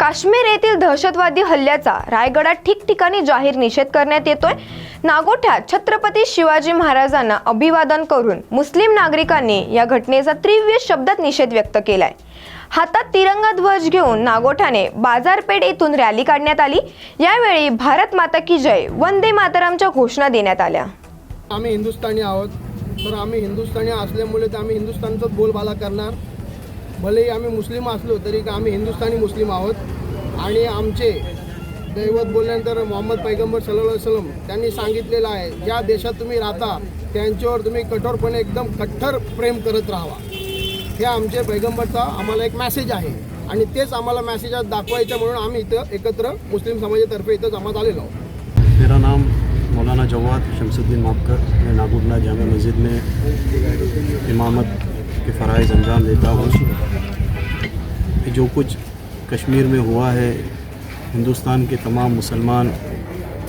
काश्मीर येथील दहशतवादी हल्ल्याचा रायगडात ठिकठिकाणी जाहीर निषेध करण्यात येतोय. नागोठ्यात छत्रपती शिवाजी महाराजांना अभिवादन करून मुस्लिम नागरिकांनी या घटनेचा तीव्र शब्दात निषेध व्यक्त केलाय. हातात तिरंगा ध्वज घेऊन नागोठ्याने बाजारपेठ येथून रॅली काढण्यात आली. यावेळी भारत माता की जय वंदे मातरमच्या घोषणा देण्यात आल्या. आम्ही हिंदुस्थानी आहोत. तर आम्ही हिंदुस्थानी असल्यामुळे आम्ही हिंदुस्थानचाच बोलबाला करणार. भलेही आम्ही मुस्लिम असलो तरी का आम्ही हिंदुस्थानी मुस्लिम आहोत. आणि आमचे दैवत बोलल्यानंतर मोहम्मद पैगंबर सल्ला सलम त्यांनी सांगितलेलं आहे ज्या देशात तुम्ही राहता त्यांच्यावर तुम्ही कठोरपणे एकदम कठ्ठर प्रेम करत राहावा. हे आमचे पैगंबरचा आम्हाला एक मॅसेज आहे. आणि तेच आम्हाला मॅसेज आज दाखवायचं म्हणून आम्ही इथं एकत्र मुस्लिम समाजातर्फे इथं जमात आलेलो आहोत. मेरा नाम मौलाना जवाद शमसुद्दीन मापकर मैं नागुरना जामा मस्जिद में इमामत کے فرائض انجام دیتا ہوں۔ جو کچھ کشمیر میں ہوا ہے، ہندوستان کے تمام مسلمان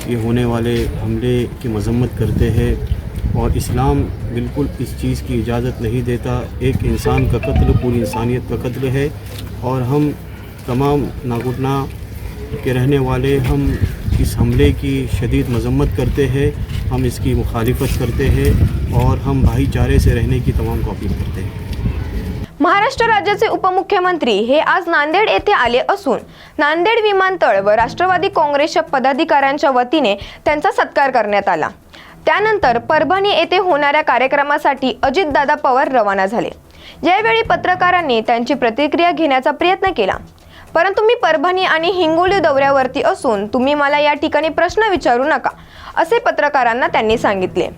یہ ہونے والے حملے کی مذمت کرتے ہیں اور اسلام بالکل اس چیز کی اجازت نہیں دیتا، ایک انسان کا قتل، پوری انسانیت کا قتل ہے۔ اور ہم تمام ناگٹنا کے رہنے والے ہم اس حملے کی شدید مذمت کرتے ہیں۔ ہم اس کی مخالفت کرتے ہیں اور ہم بھائی چارے سے رہنے کی تمام کو اپیل کرتے ہیں۔ महाराष्ट्र राज्याचे उपमुख्यमंत्री हे आज नांदेड येथे आले असून नांदेड विमानतळ व राष्ट्रवादी काँग्रेसच्या पदाधिकाऱ्यांच्या वतीने त्यांचा सत्कार करण्यात आला. त्यानंतर परभणी येथे होणाऱ्या कार्यक्रमासाठी अजितदादा पवार रवाना झाले. यावेळी पत्रकारांनी त्यांची प्रतिक्रिया घेण्याचा प्रयत्न केला. परंतु मी परभणी आणि हिंगोली दौऱ्यावरती असून तुम्ही मला या ठिकाणी प्रश्न विचारू नका असे पत्रकारांना त्यांनी सांगितले.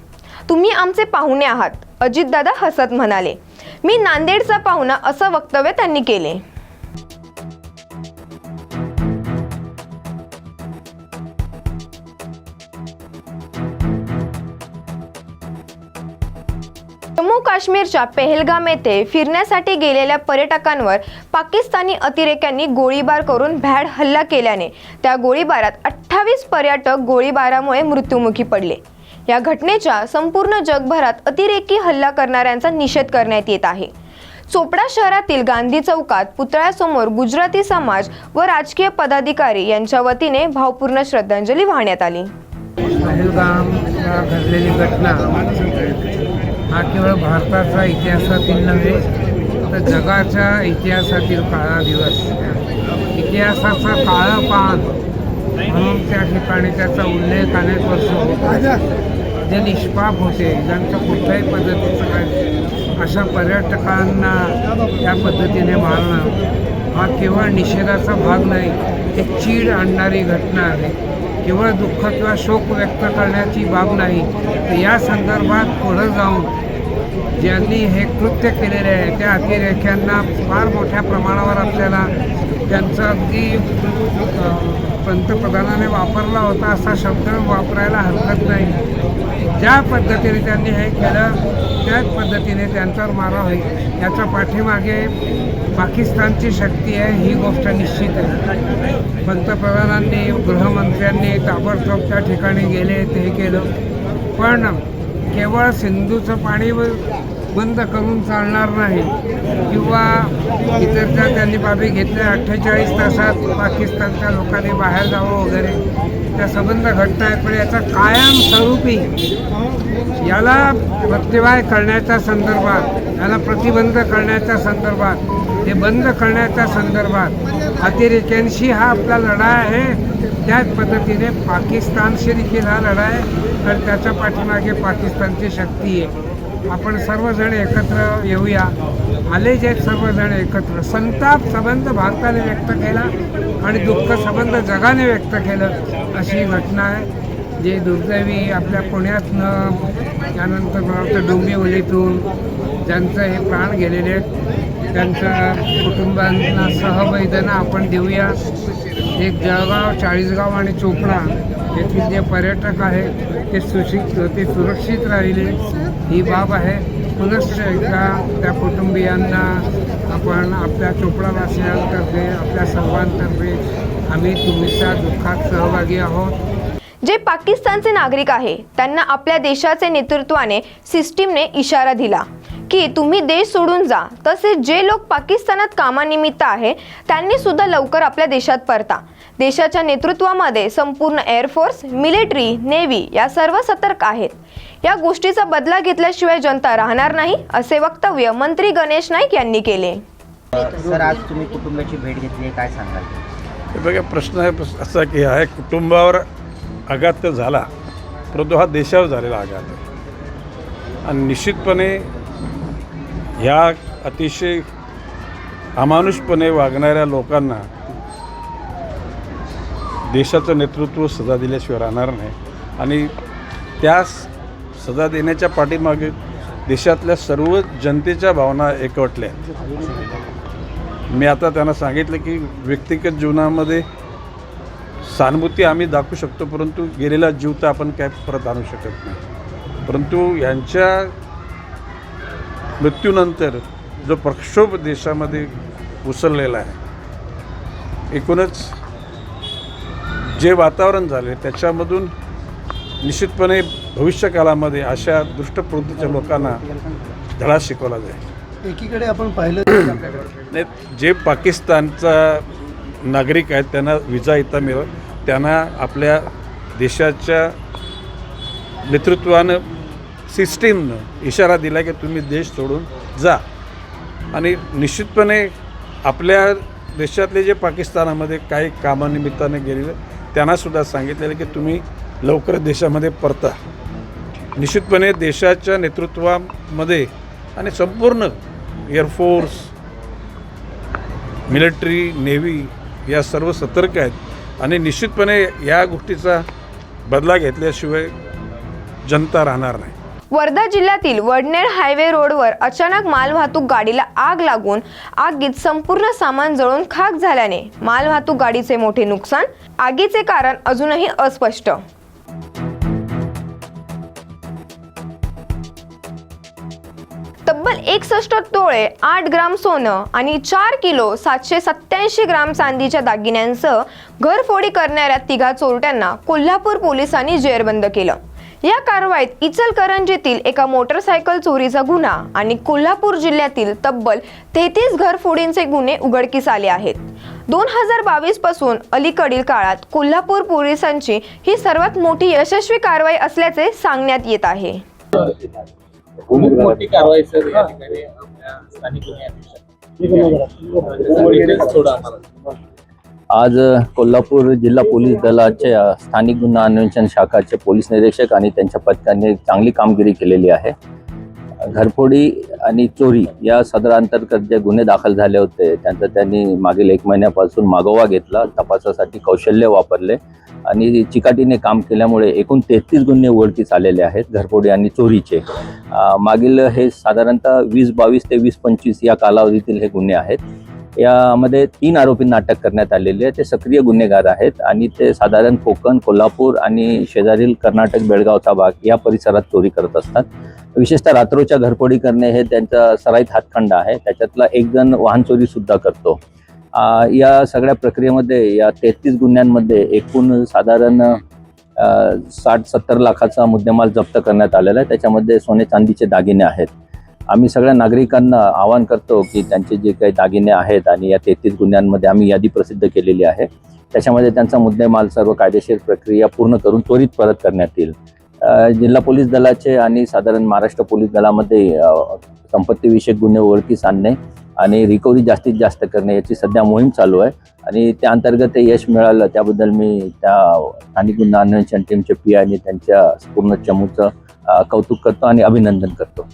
तुम्ही आमचे पाहुणे आहात अजितदादा हसत म्हणाले. मी नांदेडचा पाहुणा असं वक्तव्य त्यांनी केले. जम्मू काश्मीरच्या पेहलगाम येथे फिरण्यासाठी गेलेल्या पर्यटकांवर पाकिस्तानी अतिरेक्यांनी गोळीबार करून भॅड हल्ला केल्याने त्या गोळीबारात अठ्ठावीस पर्यटक गोळीबारामुळे मृत्युमुखी पडले. या घटनेच्या संपूर्ण जगभरात अतिरेकी हल्ला करणाऱ्यांचा निषेध करण्यात येत आहे. चोपडा शहरातील गांधी चौकात पुतळ्यासमोर गुजराती समाज व राजकीय पदाधिकारी यांच्या वतीने भावपूर्ण श्रद्धांजली वाहण्यात आली. घडलेली घटना. हा केवळ भारताचा इतिहासातील नव्हे तर जगाच्या इतिहासातील काळा दिवस. इतिहासाचा काळा पान म्हणून त्या ठिकाणी त्याचा उल्लेख अनेक वर्ष जे निष्पाप होते ज्यांचं कुठल्याही पद्धतीचं काय अशा पर्यटकांना त्या पद्धतीने मारणं हा केवळ निषेधाचा भाग नाही एक चीड आणणारी घटना आहे. केवळ दुःख किंवा शोक व्यक्त करण्याची बाब नाही. तर या संदर्भात पुढं जाऊन ज्यांनी हे कृत्य केलेले आहे त्या अतिरेक्यांना फार मोठ्या प्रमाणावर आपल्याला त्यांचा अगदी पंतप्रधानाने वापरला होता असा शब्द वापरायला हरकत नाही. ज्या पद्धतीने त्यांनी हे केलं त्याच पद्धतीने त्यांच्यावर मारा होईल. याच्या पाठीमागे पाकिस्तानची शक्ती आहे ही गोष्ट निश्चित आहे. पंतप्रधानांनी गृहमंत्र्यांनी ताबडतोब त्या ठिकाणी गेले ते केलं. पण केवळ सिंधूचं पाणी बंद करून चालणार नाही. किंवा इतरच्या त्यांनी बाबी घेतल्या. अठ्ठेचाळीस तासात पाकिस्तानच्या लोकांनी बाहेर जावं वगैरे. त्या संबंध घटना आहेत. पण याचा कायमस्वरूपी याला प्रत्यवाय करण्याच्या संदर्भात याला प्रतिबंध करण्याच्या संदर्भात हे बंद करण्याच्या संदर्भात अतिरेक्यांशी हा आपला लढा आहे. त्याच पद्धतीने पाकिस्तानशी देखील हा लढा आहे. आणि त्याच्या पाठीमागे पाकिस्तानची शक्ती आहे. आपण सर्वजण एकत्र येऊया. आले जे आहेत सर्वजण एकत्र. संताप संबंध भारताने व्यक्त केला आणि दुःख संबंध जगाने व्यक्त केलं अशी घटना आहे. जे दुर्दैवी आपल्या पुण्यातनं त्यानंतर मला वाटतं डोंबिवलीतून ज्यांचं हे प्राण गेलेले आहेत त्यांच्या कुटुंबांना सहवेदना आपण देऊया. एक जळगाव चाळीसगाव आणि चोपडा येथील जे पर्यटक आहेत ते सुशिक ते सुरक्षित राहिले. ही बाब आहे. पुनश्च एकदा त्या कुटुंबियांना आपण आपल्या चोपडा वासियांतर्फे आपल्या सर्वांतर्फे आम्ही तुमच्या दुःखात सहभागी आहोत. जे पाकिस्तानचे नागरिक आहे त्यांना आपल्या देशाचे नेतृत्वाने सिस्टीमने इशारा दिला की तुम्ही देश सोडून जा. तसेच जे लोक पाकिस्तानात कामानिमित्त आहे त्यांनी सुद्धा लवकर आपल्या देशात परता. देशाच्या नेतृत्वामध्ये संपूर्ण एअरफोर्स मिलिटरी नेव्ही या सर्व सतर्क आहेत. या गोष्टीचा बदला घेतल्याशिवाय जनता राहणार नाही असे वक्तव्य मंत्री गणेश नाईक यांनी केले. सर आज तुम्ही कुटुंबाची भेट घेतली आहे काय सांगाल? हे बघा प्रश्न आहे असा की हा एक कुटुंबावर आघात तर झाला परंतु हा देशावर झालेला आघात आहे. आणि निश्चितपणे ह्या अतिशय अमानुषपणे वागणाऱ्या लोकांना देशाचं नेतृत्व सजा दिल्याशिवाय राहणार नाही. आणि त्या सजा देण्याच्या पाठीमागे देशातल्या सर्व जनतेच्या भावना एकवटल्या. मी आता त्यांना सांगितलं की व्यक्तिगत जीवनामध्ये सहानुभूती आम्ही दाखवू शकतो परंतु गेलेला जीव तर आपण काय परत आणू शकत नाही. परंतु यांच्या मृत्यूनंतर जो प्रक्षोभ देशामध्ये उसळलेला आहे एकूणच जे वातावरण झाले त्याच्यामधून निश्चितपणे भविष्यकालामध्ये अशा दुष्टप्रवृत्तीच्या लोकांना धडा शिकवला जाईल. एकीकडे आपण पाहिलं नाही जे पाकिस्तानचा नागरिक आहेत त्यांना विजा इथं मिळव त्यांना आपल्या देशाच्या नेतृत्वानं सिस्टीमनं इशारा दिला की तुम्ही देश सोडून जा. आणि निश्चितपणे आपल्या देशातले जे पाकिस्तानामध्ये काही कामानिमित्ताने गेलेले त्यांनासुद्धा सांगितलेलं की तुम्ही लवकर देशामध्ये परता. निश्चितपणे देशाच्या नेतृत्वामध्ये आणि संपूर्ण एअरफोर्स मिलिटरी नेव्ही या सर्व सतर्क आहेत. आणि निश्चितपणे या गोष्टीचा बदला घेतल्याशिवाय जनता राहणार नाही. वर्धा जिल्ह्यातील वडनेर हायवे रोडवर अचानक मालवाहतूक गाडीला आग लागून आगीत संपूर्ण सामान जळून खाक झाल्याने मालवाहतूक गाडीचे मोठे नुकसान आगीचे कारण अजूनही अस्पष्ट. तब्बल एकसष्ट तोळे आठ ग्राम सोनं आणि चार किलो सातशे सत्याऐंशी ग्राम चांदीच्या दागिन्यांसह घरफोडी करणाऱ्या तिघा चोरट्यांना कोल्हापूर पोलिसांनी जेरबंद केलं. या कारवाईत इचलकरंजीतील एका मोटरसायकल चोरीचा गुन्हा आणि कोल्हापूर जिल्ह्यातील तब्बल तेहतीस घरफोडींचे गुन्हे उघडकीस आले आहेत. दोन हजार बावीसपासून अलीकडील काळात कोल्हापूर पोलिसांची ही सर्वात मोठी यशस्वी कारवाई असल्याचे सांगण्यात येत आहे. खूप मोठी कारवाई सर या ठिकाणी आपल्या स्थानिक गुन्हे अधीक्षक. डिटेल्स थोडं आम्हाला आज कोल्हापूर जिल्हा पोलीस दलाचे स्थानिक गुन्हा अन्वेषण शाखाचे पोलीस निरीक्षक आणि त्यांच्या पथकाने चांगली कामगिरी केलेली आहे. घरफोडी आणि चोरी या सदरांतर्गत जे गुन्हे दाखल झाले होते त्यांचा त्यांनी मागील एक महिन्यापासून मागोवा घेतला तपासासाठी कौशल्य वापरले आणि चिकाटीने काम केल्यामुळे एकूण तेहतीस गुन्हे उघडकीस आलेले आहेत घरफोडी आणि चोरीचे. मागील हे साधारणतः वीस बावीस ते वीस पंचवीस या कालावधीतील हे गुन्हे आहेत. यामध्ये तीन आरोपींना अटक करण्यात आलेली आहे. ते सक्रिय गुन्हेगार आहेत आणि ते साधारण कोकण कोल्हापूर आणि शेजारील कर्नाटक बेळगावचा भाग या परिसरात चोरी करत असतात. विशेषतः रात्रोच्या घरफोडी करणे हे त्यांचा सराईत हातखंड आहे. त्याच्यातला एक जण वाहन चोरी सुद्धा करतो. आ, या सगळ्या प्रक्रियेमध्ये या तेहतीस गुन्ह्यांमध्ये एकूण साधारण साठ सत्तर लाखाचा मुद्देमाल जप्त करण्यात आलेला आहे. त्याच्यामध्ये सोने चांदीचे दागिने आहेत. आम्ही सगळ्या नागरिकांना आवाहन करतो की त्यांचे जे काही दागिने आहेत आणि या तेहतीस गुन्ह्यांमध्ये आम्ही यादी प्रसिद्ध केलेली आहे. त्याच्यामध्ये त्यांचा मुद्देमाल सर्व कायदेशीर प्रक्रिया पूर्ण करून त्वरित परत करण्यात येईल. जिल्हा पोलीस दलाचे आणि साधारण महाराष्ट्र पोलीस दलामध्ये संपत्तीविषयक गुन्हे ओळखीस आणणे आणि रिकव्हरी जास्तीत जास्त करणे याची सध्या मोहीम चालू आहे. आणि त्या अंतर्गत ते यश मिळालं त्याबद्दल मी त्या स्थानिक गुन्हा अन्वेषण टीमचे पी आणि त्यांच्या पूर्ण चमूचं कौतुक करतो आणि अभिनंदन करतो.